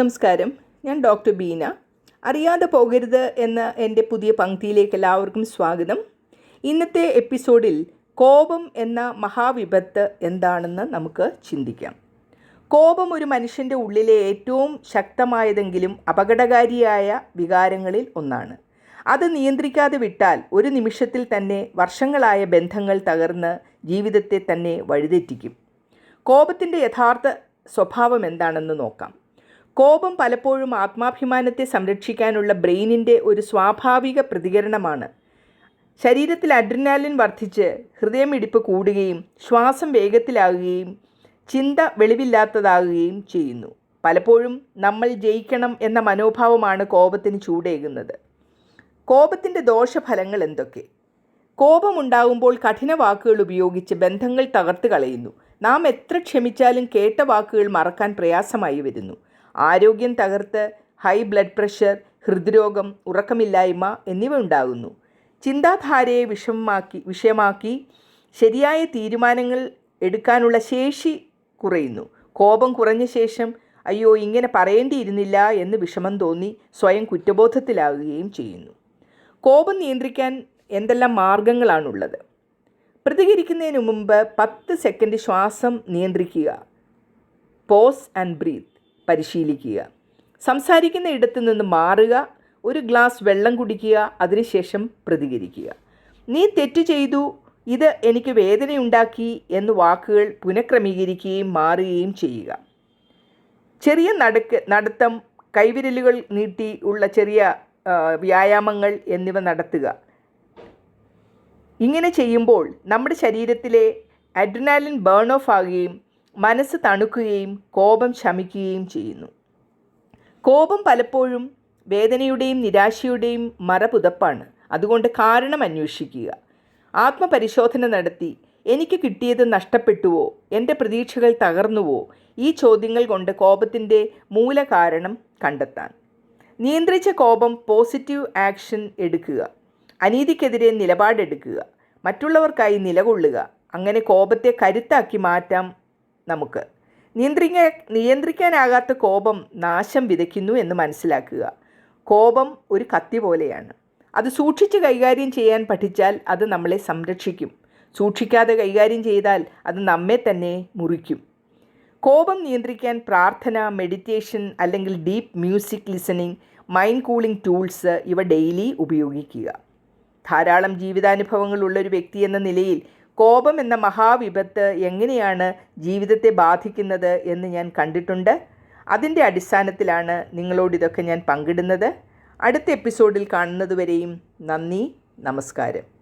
നമസ്കാരം. ഞാൻ ഡോക്ടർ ബീന. അറിയാതെ പോകരുത് എന്ന എന്റെ പുതിയ പങ്ക്തിയിലേക്ക് എല്ലാവർക്കും സ്വാഗതം. ഇന്നത്തെ എപ്പിസോഡിൽ കോപം എന്ന മഹാവിപത്ത് എന്താണെന്ന് നമുക്ക് ചിന്തിക്കാം. കോപം ഒരു മനുഷ്യന്റെ ഉള്ളിലെ ഏറ്റവും ശക്തമായതെങ്കിലും അപകടകാരിയായ വികാരങ്ങളിൽ ഒന്നാണ്. അത് നിയന്ത്രിക്കാതെ വിട്ടാൽ ഒരു നിമിഷത്തിൽ തന്നെ വർഷങ്ങളായ ബന്ധങ്ങൾ തകർന്ന് ജീവിതത്തെ തന്നെ വഴിതെറ്റിക്കും. കോപത്തിന്റെ യഥാർത്ഥ സ്വഭാവം എന്താണെന്ന് നോക്കാം. കോപം പലപ്പോഴും ആത്മാഭിമാനത്തെ സംരക്ഷിക്കാനുള്ള ബ്രെയിനിന്റെ ഒരു സ്വാഭാവിക പ്രതികരണമാണ്. ശരീരത്തിൽ അഡ്രിനാലിൻ വർദ്ധിച്ച് ഹൃദയമിടിപ്പ് കൂടുകയും ശ്വാസം വേഗത്തിലാകുകയും ചിന്ത വെളിവില്ലാത്തതാകുകയും ചെയ്യുന്നു. പലപ്പോഴും നമ്മൾ ജയിക്കണം എന്ന മനോഭാവമാണ് കോപത്തിന് ചൂടേകുന്നത്. കോപത്തിന്റെ ദോഷഫലങ്ങൾ എന്തൊക്കെ? കോപമുണ്ടാകുമ്പോൾ കഠിന വാക്കുകൾ ഉപയോഗിച്ച് ബന്ധങ്ങൾ തകർത്ത് കളയുന്നു. നാം എത്ര ക്ഷമിച്ചാലും കേട്ട വാക്കുകൾ മറക്കാൻ പ്രയാസമായി വരുന്നു. ആരോഗ്യം തകർത്ത് ഹൈ ബ്ലഡ് പ്രഷർ ഹൃദ്രോഗം ഉറക്കമില്ലായ്മ എന്നിവ ഉണ്ടാകുന്നു. ചിന്താധാരയെ വിഷമമാക്കി വിഷയമാക്കി ശരിയായ തീരുമാനങ്ങൾ എടുക്കാനുള്ള ശേഷി കുറയുന്നു. കോപം കുറഞ്ഞ ശേഷം അയ്യോ ഇങ്ങനെ പറയേണ്ടിയിരുന്നില്ല എന്ന് വിഷമം തോന്നി സ്വയം കുറ്റബോധത്തിലാകുകയും ചെയ്യുന്നു. കോപം നിയന്ത്രിക്കാൻ എന്തെല്ലാം മാർഗങ്ങളാണുള്ളത്? പ്രതികരിക്കുന്നതിന് മുമ്പ് പത്ത് സെക്കൻഡ് ശ്വാസം നിയന്ത്രിക്കുക. പോസ് ആൻഡ് ബ്രീത്ത് പരിശീലിക്കുക. സംസാരിക്കുന്ന ഇടത്ത് നിന്ന് മാറുക. ഒരു ഗ്ലാസ് വെള്ളം കുടിക്കുക. അതിനുശേഷം പ്രതികരിക്കുക. നീ തെറ്റ് ചെയ്തു. ഇത് എനിക്ക് വേദനയുണ്ടാക്കി എന്ന് വാക്കുകൾ പുനഃക്രമീകരിക്കുകയും മാറുകയും ചെയ്യുക. ചെറിയ നടക്ക് നടത്തം കൈവിരലുകൾ നീട്ടി ഉള്ള ചെറിയ വ്യായാമങ്ങൾ എന്നിവ നടത്തുക. ഇങ്ങനെ ചെയ്യുമ്പോൾ നമ്മുടെ ശരീരത്തിലെ അഡ്രിനാലിൻ ബേൺ ഓഫ് ആകുകയും മനസ്സ് തണുക്കുകയും കോപം ശമിക്കുകയും ചെയ്യുന്നു. കോപം പലപ്പോഴും വേദനയുടെയും നിരാശയുടെയും മറപുതപ്പാണ്. അതുകൊണ്ട് കാരണം അന്വേഷിക്കുക. ആത്മപരിശോധന നടത്തി എനിക്ക് കിട്ടിയത് നഷ്ടപ്പെട്ടുവോ? എന്റെ പ്രതീക്ഷകൾ തകർന്നുവോ? ഈ ചോദ്യങ്ങൾ കൊണ്ട് കോപത്തിന്റെ മൂലകാരണം കണ്ടെത്താൻ. നിയന്ത്രിച്ച കോപം പോസിറ്റീവ് ആക്ഷൻ എടുക്കുക. അനീതിക്കെതിരെ നിലപാടെടുക്കുക. മറ്റുള്ളവർക്കായി നിലകൊള്ളുക. അങ്ങനെ കോപത്തെ കരുത്താക്കി മാറ്റാം നമുക്ക്. നിയന്ത്രിക്കാൻ നിയന്ത്രിക്കാനാകാത്ത കോപം നാശം വിതയ്ക്കുന്നു എന്ന് മനസ്സിലാക്കുക. കോപം ഒരു കത്തി പോലെയാണ്. അത് സൂക്ഷിച്ച് കൈകാര്യം ചെയ്യാൻ പഠിച്ചാൽ അത് നമ്മളെ സംരക്ഷിക്കും. സൂക്ഷിക്കാതെ കൈകാര്യം ചെയ്താൽ അത് നമ്മെ തന്നെ മുറിക്കും. കോപം നിയന്ത്രിക്കാൻ പ്രാർത്ഥന മെഡിറ്റേഷൻ അല്ലെങ്കിൽ deep music listening mind cooling tools ഇവ ഡെയിലി ഉപയോഗിക്കുക. ധാരാളം ജീവിതാനുഭവങ്ങളുള്ള ഒരു വ്യക്തി എന്ന നിലയിൽ കോപം എന്ന മഹാവിപത്ത് എങ്ങനെയാണ് ജീവിതത്തെ ബാധിക്കുന്നത് എന്ന് ഞാൻ കണ്ടിട്ടുണ്ട്. അതിന്റെ അടിസ്ഥാനത്തിലാണ് നിങ്ങളോട് ഇതൊക്കെ ഞാൻ പങ്കിടുന്നത്. അടുത്ത എപ്പിസോഡിൽ കാണുന്നതുവരെയും നന്ദി നമസ്കാരം.